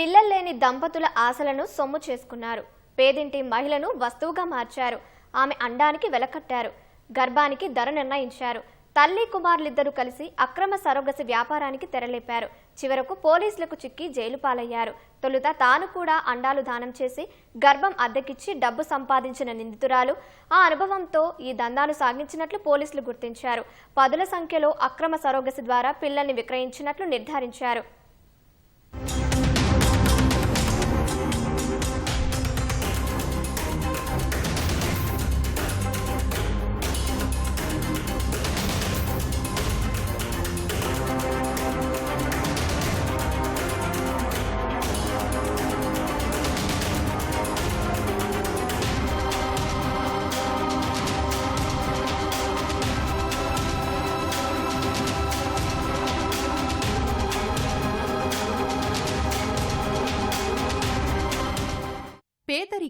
పిల్లల్లేని దంపతుల ఆశలను సొమ్ము చేసుకున్నారు. పేదింటి మహిళను వస్తువుగా మార్చారు. ఆమె అండానికి వెలకట్టారు. గర్భానికి ధర నిర్ణయించారు. తల్లి కుమారులిద్దరూ కలిసి అక్రమ సరోగసి వ్యాపారానికి తెరలేపారు. చివరకు పోలీసులకు చిక్కి జైలు పాలయ్యారు. తొలుత తాను కూడా అండాలు దానం చేసి గర్భం అద్దెకిచ్చి డబ్బు సంపాదించిన నిందితురాలు ఆ అనుభవంతో ఈ దందాలు సాగించినట్లు పోలీసులు గుర్తించారు. పదుల సంఖ్యలో అక్రమ సరోగసి ద్వారా పిల్లల్ని విక్రయించినట్లు నిర్ధారించారు.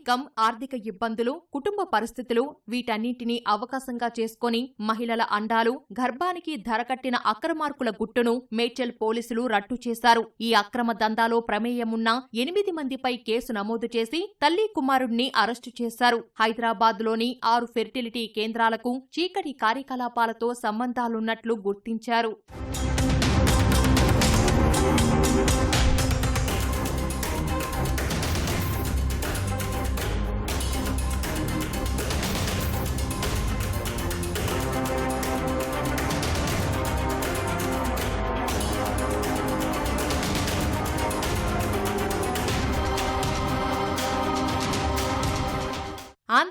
పేదరికం ఆర్థిక ఇబ్బందులు కుటుంబ పరిస్థితులు వీటన్నింటినీ అవకాశంగా చేసుకొని మహిళల అండాలు గర్భానికి ధరకట్టిన అక్రమార్కుల గుట్టును మేడ్చల్ పోలీసులు రట్టు చేశారు. ఈ అక్రమ దందాలో ప్రమేయమున్న ఎనిమిది మందిపై కేసు నమోదు చేసి తల్లి కుమారుణ్ణి అరెస్టు చేశారు. హైదరాబాద్లోని ఆరు ఫెర్టిలిటీ కేంద్రాలకు చీకటి కార్యకలాపాలతో సంబంధాలున్నట్లు గుర్తించారు.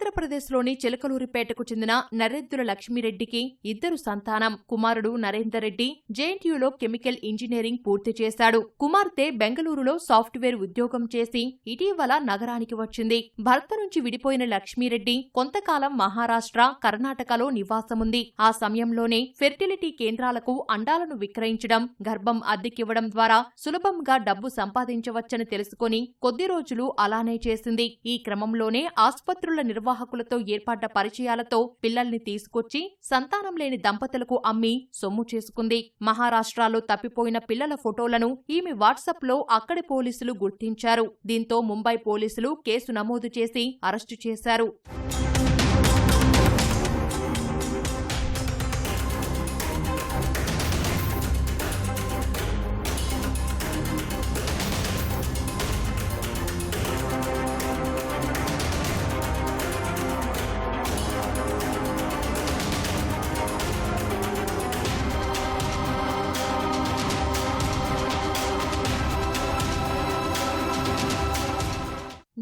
ఆంధ్రప్రదేశ్లోని చిలకలూరిపేటకు చెందిన నరేంద్ర లక్ష్మిరెడ్డికి ఇద్దరు సంతానం. కుమారుడు నరేందర్ రెడ్డి జేఎన్టీయూలో కెమికల్ ఇంజనీరింగ్ పూర్తి చేశాడు. కుమార్తె బెంగళూరులో సాఫ్ట్వేర్ ఉద్యోగం చేసి ఇటీవల నగరానికి వచ్చింది. భర్త నుంచి విడిపోయిన లక్ష్మిరెడ్డి కొంతకాలం మహారాష్ట్ర కర్ణాటకలో నివాసముంది. ఆ సమయంలోనే ఫెర్టిలిటీ కేంద్రాలకు అండాలను విక్రయించడం గర్భం అద్దెకివ్వడం ద్వారా సులభంగా డబ్బు సంపాదించవచ్చని తెలుసుకొని కొద్ది రోజులు అలానే చేసింది. ఈ క్రమంలోనే ఆస్పత్రుల నిర్వాహకులతో ఏర్పడ్డ పరిచయాలతో పిల్లల్ని తీసుకొచ్చి సంతానం లేని దంపతులకు అమ్మి సొమ్ము చేసుకుంది. మహారాష్ట్రలో తప్పిపోయిన పిల్లల ఫోటోలను ఈమె వాట్సాప్లో అక్కడి పోలీసులు గుర్తించారు. దీంతో ముంబై పోలీసులు కేసు నమోదు చేసి అరెస్టు చేశారు.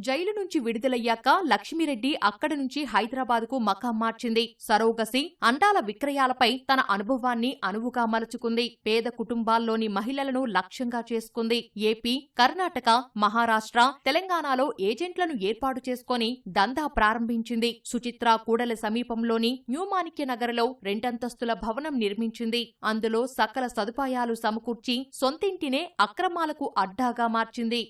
జైలు నుంచి విడుదలయ్యాక లక్ష్మిరెడ్డి అక్కడి నుంచి హైదరాబాద్కు మకాం మార్చింది. సరోగసి అండాల విక్రయాలపై తన అనుభవాన్ని అనువుగా మలుచుకుంది. పేద కుటుంబాల్లోని మహిళలను లక్ష్యంగా చేసుకుంది. ఏపీ కర్ణాటక మహారాష్ట్ర తెలంగాణలో ఏజెంట్లను ఏర్పాటు చేసుకుని దందా ప్రారంభించింది. సుచిత్ర కూడల సమీపంలోని న్యూమాణిక్య నగర్లో రెండంతస్తుల భవనం నిర్మించింది. అందులో సకల సదుపాయాలు సమకూర్చి సొంతింటినే అక్రమాలకు అడ్డాగా మార్చింది.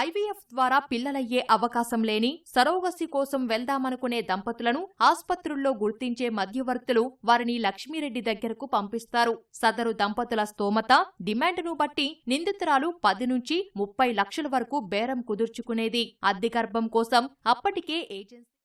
ఐవీఎఫ్ ద్వారా పిల్లలయ్యే అవకాశం లేని సరోగసి కోసం వెళ్దామనుకునే దంపతులను ఆస్పత్రుల్లో గుర్తించే మధ్యవర్తులు వారిని లక్ష్మీరెడ్డి దగ్గరకు పంపిస్తారు. సదరు దంపతుల స్తోమత డిమాండ్ను బట్టి నిందితురాలు పది నుంచి ముప్పై లక్షల వరకు బేరం కుదుర్చుకునేది. అద్దె గర్భం కోసం అప్పటికే ఏజెన్సీ